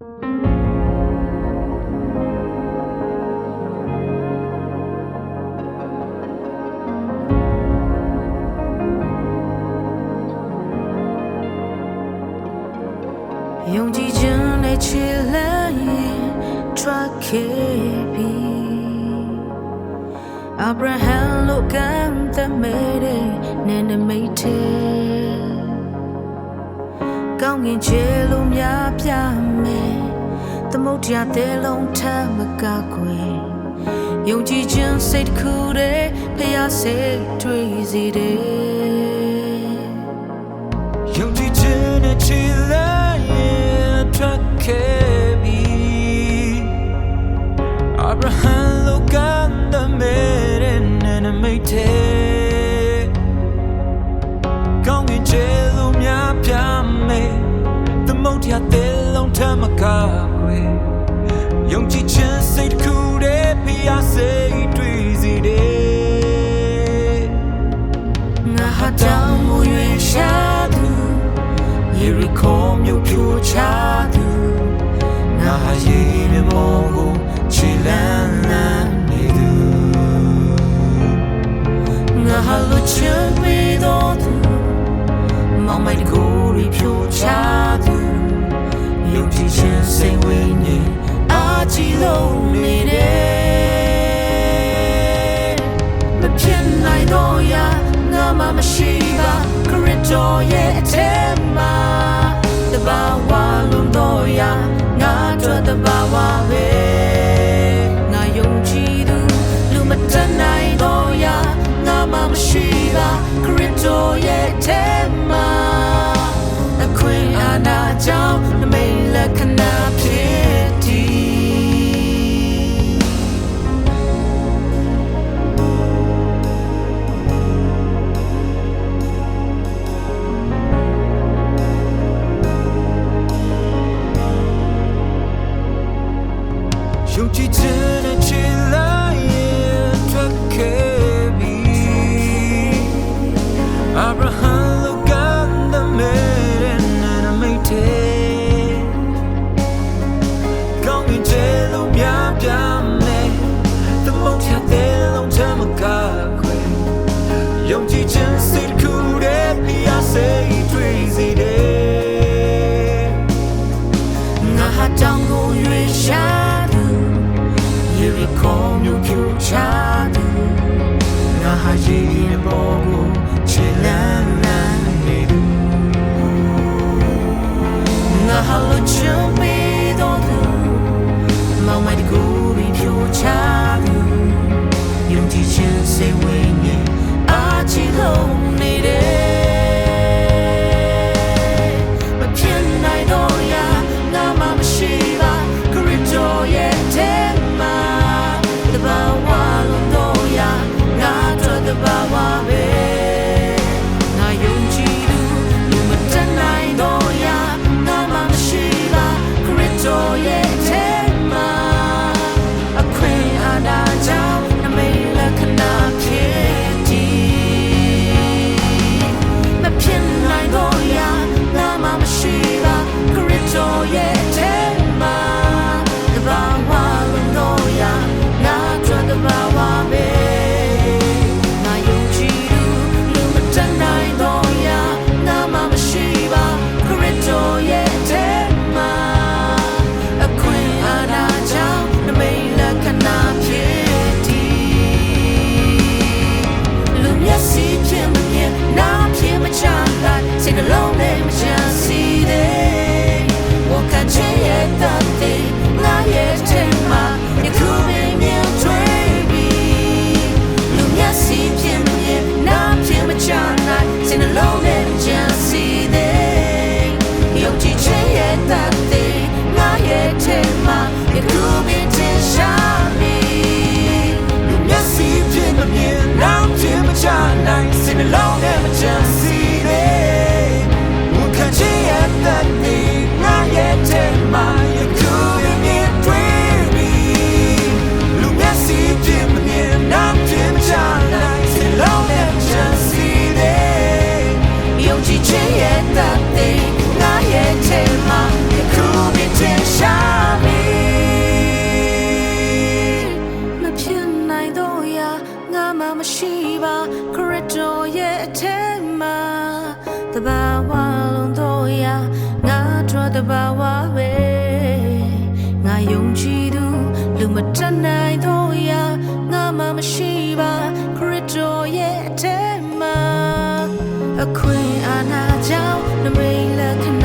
ယုံကြည်ခြင်းနဲ့ချစ်လက်ရင် track ခဲ့ပြီ Abraham လို့ကံတမဲတဲ့နဲ့နမိတ်ထဲကောင်းကင်ခြေလို့များပြမယ် သမုတ်တရားတဲ့လုံးထမကကွယ်ယုံကြည်ခြင်းစိတ်တစ်ခုတည်းဖျားစိတ်တွေ့စီတယ်ယုံကြည်ခြင်းနဲ့ချီလိုက်ရင်ထွက်ခဲ့ပြီ Abraham လောကန်ဒမဲတဲ့နဲ့မိတ်တဲ့ ထမကကွယ်ယုံကြည်ခြင်းစိတ်တစ်ခုတည်းဖျားစိတ်တွေ့စီတယ်ငါဟာတောင်းမူ၍ရှာသူယေရီခေါမြို့ပြိုချသူငါဟာရေမြမောကိုချီလန်းလန်းနေသူငါဟာလူချင် ငါမှမရှိပါခရစ်တော်ရဲ့ ယုံကြည် ဘာဝလုံးတို့ရာငါတို့တဘာဝပဲငါယုံကြည်သူလူမတတ်နိုင်တို့ရာငါမှမရှိပါခရစ်တော်ရဲ့အထက်မှာအခွင့်အာဏာကြောင့်နမိတ်လက်ခံ